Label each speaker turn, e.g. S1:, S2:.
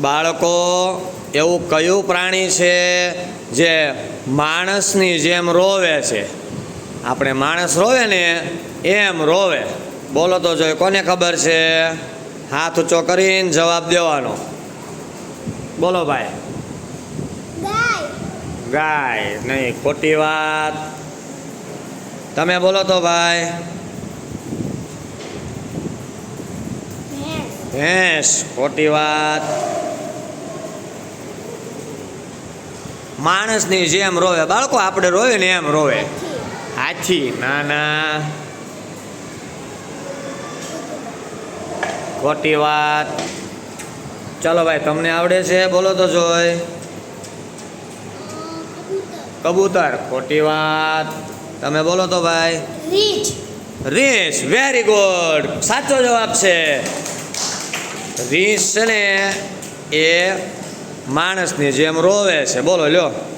S1: બાળકો એવું કયું પ્રાણી છે જે માણસની જેમ રોવે છે? આપણે માણસ રોવે ને એમ રોવે. બોલો તો જોઈએ કોને ખબર છે? હાથ ઊંચો કરીને જવાબ દેવાનો. બોલો ભાઈ.
S2: ગાય.
S1: નહીં ખોટી વાત. તમે બોલો તો ભાઈ.
S2: ભેંસ
S1: ખોટી વાત. માણસની જેમ રોવે. બાળકો આપણે રોવે ને એમ રોવે.
S2: હાથી
S1: ના ના. ખોટી વાત. ચલો ભાઈ તમને આવડે છે? બોલો તો જોઈ
S2: કબૂતર.
S1: ખોટી વાત. તમે બોલો તો ભાઈ.
S2: રીંછ.
S1: રીંછ. વેરી ગુડ સાચો જવાબ છે. રીસ છે ને એ માણસની જેમ રોવે છે. બોલો લ્યો.